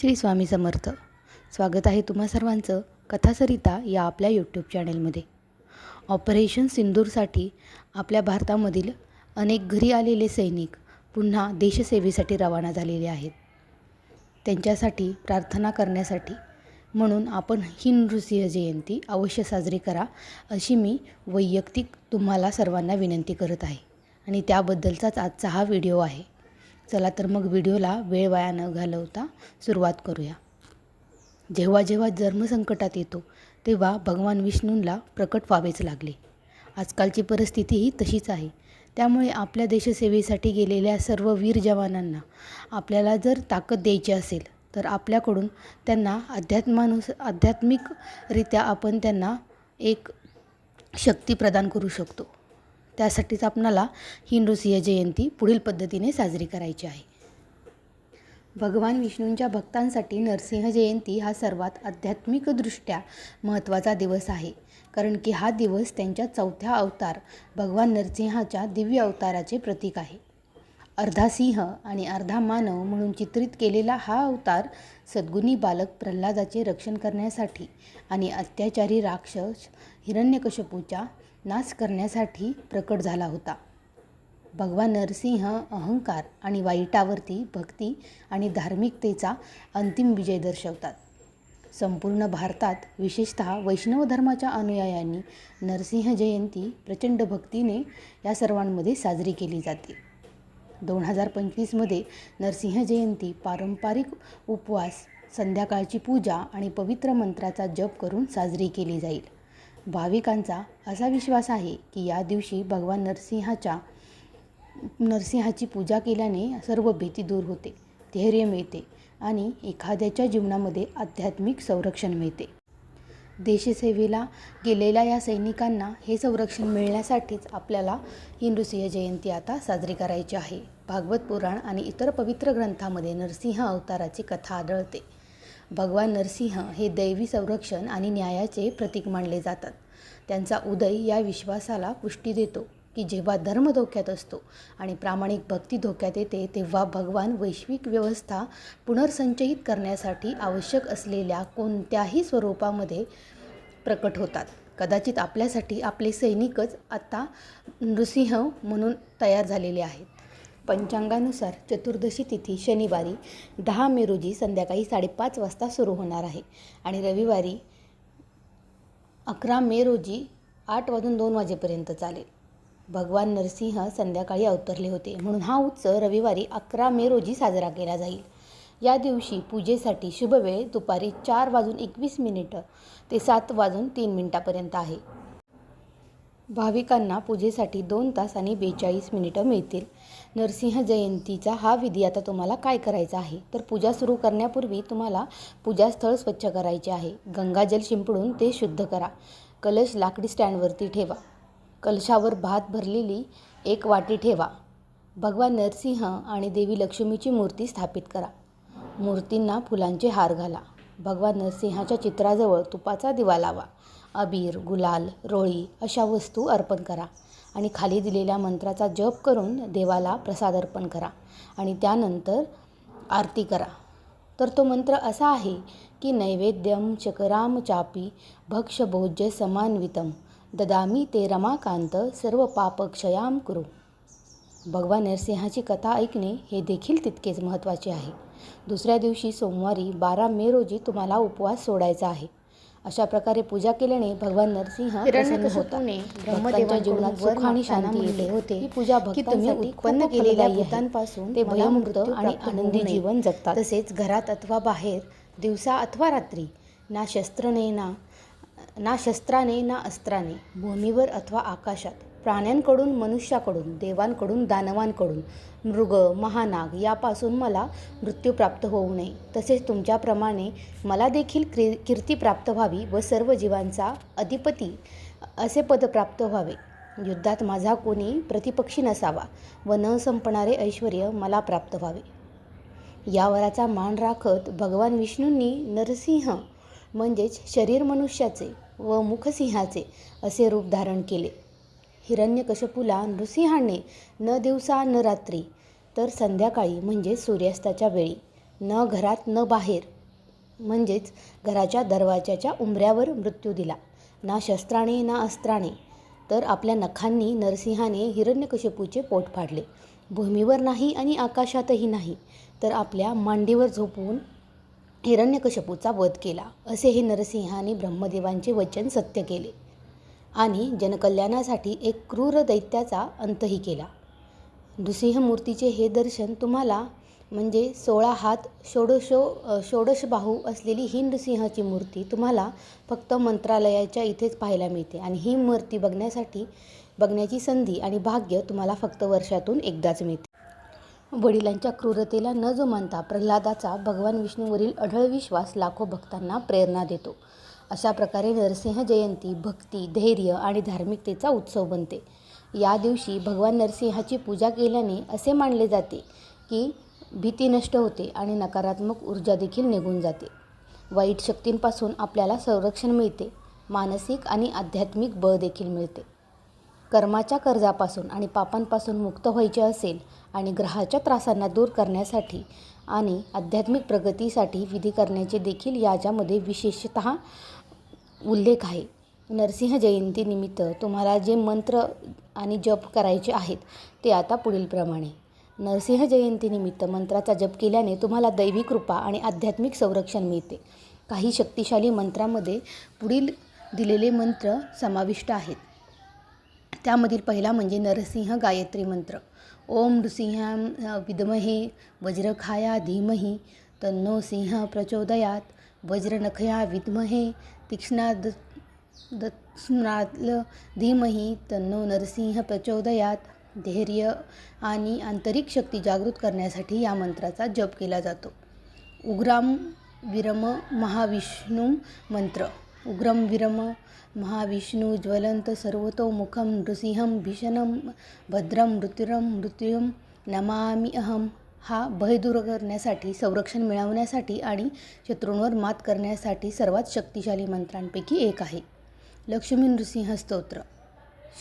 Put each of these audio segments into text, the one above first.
श्री स्वामी समर्थ. स्वागत आहे तुम्हा सर्वांचं कथासरिता या आपल्या यूट्यूब चॅनेलमध्ये ऑपरेशन सिंदूरसाठी आपल्या भारतामधील अनेक घरी आलेले सैनिक पुन्हा देशसेवेसाठी रवाना झालेले आहेत. त्यांच्यासाठी प्रार्थना करण्यासाठी म्हणून आपण ही नृसिंह जयंती अवश्य साजरी करा अशी मी वैयक्तिक तुम्हाला सर्वांना विनंती करत आहे. आणि त्याबद्दलचाच आजचा हा व्हिडिओ आहे. चला तर मग व्हिडिओला वेळ वाया न घालवता सुरुवात करूया. जेव्हा जेव्हा जन्मसंकटात येतो तेव्हा भगवान विष्णूंना प्रकट व्हावेच लागले. आजकालची परिस्थितीही तशीच आहे. त्यामुळे आपल्या देशसेवेसाठी गेलेल्या सर्व वीर जवानांना आपल्याला जर ताकद द्यायची असेल तर आपल्याकडून त्यांना अध्यात्मानुस आध्यात्मिकरित्या आपण त्यांना एक शक्ती प्रदान करू शकतो. त्यासाठीच आपणाला हिंदुसिंह जयंती पुढील पद्धतीने साजरी करायची आहे. भगवान विष्णूंच्या भक्तांसाठी नरसिंह जयंती हा सर्वात आध्यात्मिकदृष्ट्या महत्त्वाचा दिवस आहे कारण की हा दिवस त्यांच्या चौथ्या अवतार भगवान नरसिंहाच्या दिव्य अवताराचे प्रतीक आहे. अर्धा सिंह आणि अर्धा मानव म्हणून चित्रित केलेला हा अवतार सद्गुणी बालक प्रल्हादाचे रक्षण करण्यासाठी आणि अत्याचारी राक्षस हिरण्यकशपूच्या नाश करण्यासाठी प्रकट झाला होता. भगवान नरसिंह अहंकार आणि वाईटावरती भक्ती आणि धार्मिकतेचा अंतिम विजय दर्शवतात. संपूर्ण भारतात विशेषतः वैष्णव धर्माच्या अनुयायांनी नरसिंह जयंती प्रचंड भक्तीने या सर्वांमध्ये साजरी केली जाते. दोन हजार पंचवीसमध्ये नरसिंह जयंती पारंपरिक उपवास संध्याकाळची पूजा आणि पवित्र मंत्राचा जप करून साजरी केली जाईल. भाविकांचा असा विश्वास आहे की या दिवशी भगवान नरसिंहाच्या नरसिंहाची पूजा केल्याने सर्व भीती दूर होते धैर्य मिळते आणि एखाद्याच्या जीवनामध्ये आध्यात्मिक संरक्षण मिळते. देशसेवेला गेलेल्या या सैनिकांना हे संरक्षण मिळण्यासाठीच आपल्याला ही नृसिंह जयंती आता साजरी करायची आहे. भागवत पुराण आणि इतर पवित्र ग्रंथामध्ये नरसिंह अवताराची कथा आढळते. भगवान नरसिंह हे दैवी संरक्षण आणि न्यायाचे प्रतीक मानले जातात. त्यांचा उदय या विश्वासाला पुष्टी देतो की जेव्हा धर्म धोक्यात असतो आणि प्रामाणिक भक्ती धोक्यात येते तेव्हा भगवान वैश्विक व्यवस्था पुनर्संचयित करण्यासाठी आवश्यक असलेल्या कोणत्याही स्वरूपामध्ये प्रकट होतात. कदाचित आपल्यासाठी आपले सैनिकच आत्ता नृसिंह म्हणून तयार झालेले आहेत. पंचांगानुसार चतुर्दशी तिथी शनिवारी दहा मे रोजी संध्याकाळी साडेपाच वाजता सुरू होणार आहे. आणि रविवारी अकरा मे रोजी आठ वाजून दोन वाजेपर्यंत चालेल. भगवान नरसिंह संध्याकाळी अवतरले होते म्हणून हा उत्सव रविवारी अकरा मे रोजी साजरा केला जाईल. या दिवशी पूजेसाठी शुभ वेळ दुपारी चार वाजून एकवीस मिनिटं ते सात वाजून तीन मिनिटापर्यंत आहे. भाविकांना पूजेसाठी दोन तास आणि बेचाळीस मिनिटं मिळतील. नरसिंह जयंतीचा हा विधी आता तुम्हाला काय करायचा आहे? तर पूजा सुरू करण्यापूर्वी तुम्हाला पूजास्थळ स्वच्छ करायचे आहे. गंगाजल शिंपडून ते शुद्ध करा. कलश लाकडी स्टँडवरती ठेवा. कलशावर भात भरलेली एक वाटी ठेवा. भगवान नरसिंह आणि देवी लक्ष्मीची मूर्ती स्थापित करा. मूर्तींना फुलांचे हार घाला. भगवान नरसिंहाच्या चित्राजवळ तुपाचा दिवा लावा. अबीर गुलाल रोळी अशा वस्तू अर्पण करा. आणि खाली दिलेल्या मंत्राचा जप करून देवाला प्रसाद अर्पण करा आणि त्यानंतर आरती करा. तर तो मंत्र असा आहे की नैवेद्यम चकराम चापी भक्ष भोज्य समान्वितम ददामी ते रमाकांत सर्व पापक्षयाम करू। भगवान नरसिंहाची कथा ऐकणे हे देखील तितकेच महत्त्वाचे आहे. दुसऱ्या दिवशी सोमवारी बारा मे रोजी तुम्हाला उपवास सोडायचा आहे. अशा प्रकारे पूजा केल्याने भगवान नरसिंह प्रसन्न होतात भक्तांच्या जीवनात सुख आणि शांती येते. होते. ही पूजा तुम्ही उत्पन्न केलेल्या भूतांपासून ते भयमुक्त आणि आनंदी जीवन जगतात. तसेच घरात अथवा बाहेर दिवसा अथवा रात्री ना शस्त्रने ना ना शस्त्राने ना अस्त्राने भूमीवर अथवा आकाशात प्राण्यांकडून मनुष्याकडून देवांकडून दानवांकडून. मृग महानाग यापासून मला मृत्यू प्राप्त होऊ नये. तसेच तुमच्याप्रमाणे मला देखील क्रि कीर्ती प्राप्त व्हावी व सर्व जीवांचा अधिपती असे पद प्राप्त व्हावे. युद्धात माझा कोणी प्रतिपक्षी नसावा व न संपणारे ऐश्वर मला प्राप्त व्हावे. या वराचा मान राखत भगवान विष्णूंनी नरसिंह म्हणजेच शरीर मनुष्याचे व मुखसिंहाचे असे रूप धारण केले. हिरण्यकशपूला नृसिंहाने न दिवसा न रात्री तर संध्याकाळी म्हणजे सूर्यास्ताच्या वेळी. न घरात न बाहेर म्हणजेच घराच्या दरवाजाच्या उंबऱ्यावर मृत्यू दिला. ना शस्त्राने ना अस्त्राने तर आपल्या नखांनी नरसिंहाने हिरण्यकशपूचे पोट फाडले. भूमीवर नाही आणि आकाशातही नाही तर आपल्या मांडीवर झोपवून हिरण्यकशपूचा वध केला असे हे नरसिंहाने ब्रह्मदेवांचे वचन सत्य केले. आणि जनकल्याणासाठी एक क्रूर दैत्याचा अंतही केला. नृसिंहमूर्तीचे हे दर्शन तुम्हाला म्हणजे सोळा हात षोडशो षोडशबाहू षोडश बाहू असलेली ही नृसिंहाची मूर्ती तुम्हाला फक्त मंत्रालयाच्या इथेच पाहायला मिळते. आणि ही मूर्ती बघण्यासाठी बघण्याची संधी आणि भाग्य तुम्हाला फक्त वर्षातून एकदाच मिळते. वडिलांच्या क्रूरतेला न जुमानता प्रल्हादाचा भगवान विष्णूवरील अढळ विश्वास लाखो भक्तांना प्रेरणा देतो. अशा प्रकारे नरसिंह जयंती भक्ती धैर्य आणि धार्मिकतेचा उत्सव बनते. या दिवशी भगवान नरसिंहाची पूजा केल्याने असे मानले जाते की भीती नष्ट होते आणि नकारात्मक ऊर्जा देखील निघून जाते. वाईट शक्तींपासून आपल्याला संरक्षण मिळते. मानसिक आणि आध्यात्मिक बळ देखील मिळते. कर्माच्या कर्जापासून आणि पापांपासून मुक्त व्हायचे असेल आणि ग्रहाच्या त्रासांना दूर करण्यासाठी आणि आध्यात्मिक प्रगतीसाठी विधी करण्याचे देखील याच्यामध्ये विशेषत उल्लेख आहे. नरसिंह जयंतीनिमित्त तुम्हाला जे मंत्र आणि जप करायचे आहेत ते आता पुढीलप्रमाणे नरसिंह जयंतीनिमित्त मंत्राचा जप केल्याने तुम्हाला दैवी कृपा आणि आध्यात्मिक संरक्षण मिळते. काही शक्तिशाली मंत्रामध्ये पुढील दिलेले मंत्र समाविष्ट आहेत. त्यामधील पहिला म्हणजे नरसिंह गायत्री मंत्र. ओम नृसिंह विद्महे वज्रखाया धीमही तन्नो सिंह प्रचोदयात. वज्रनखया विद्महे तीक्ष्णा दत्स्नाल धीमही तन्नो नरसिंह प्रचोदयात. धैर्य आणि आंतरिक शक्ती जागृत करण्यासाठी या मंत्राचा जप केला जातो. उग्राम विरम महाविष्णू मंत्र. उग्रम विरम महाविष्णू ज्वलंत सर्वतोमुखम नृसिंहम भीषणम भद्रम मृत्युरम मृत्युम नमामि अहम. हा भय दूर करण्यासाठी संरक्षण मिळवण्यासाठी आणि शत्रूंवर मात करण्यासाठी सर्वात शक्तिशाली मंत्रांपैकी एक आहे. लक्ष्मी नृसिंह स्तोत्र.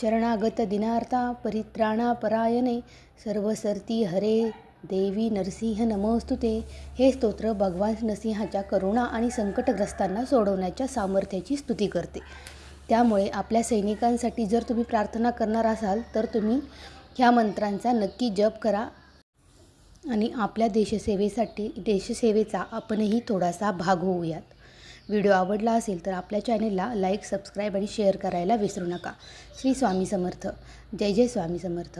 शरणागत दिनार्ता परित्राणापरायणे सर्वसर्ती हरे देवी नरसिंह नमोस्तुते हे स्तोत्र भगवान नरसिंहाच्या करुणा आणि संकटग्रस्तांना सोडवण्याच्या सामर्थ्याची स्तुती करते. त्यामुळे आपल्या सैनिकांसाठी जर तुम्ही प्रार्थना करणार असाल तर तुम्ही ह्या मंत्रांचा नक्की जप करा आणि आपल्या देशसेवेसाठी देशसेवेचा आपणही थोडासा भाग होऊयात. व्हिडिओ आवडला असेल तर आपल्या चॅनेलला लाईक सबस्क्राईब आणि शेअर करायला विसरू नका. श्री स्वामी समर्थ. जय जय स्वामी समर्थ.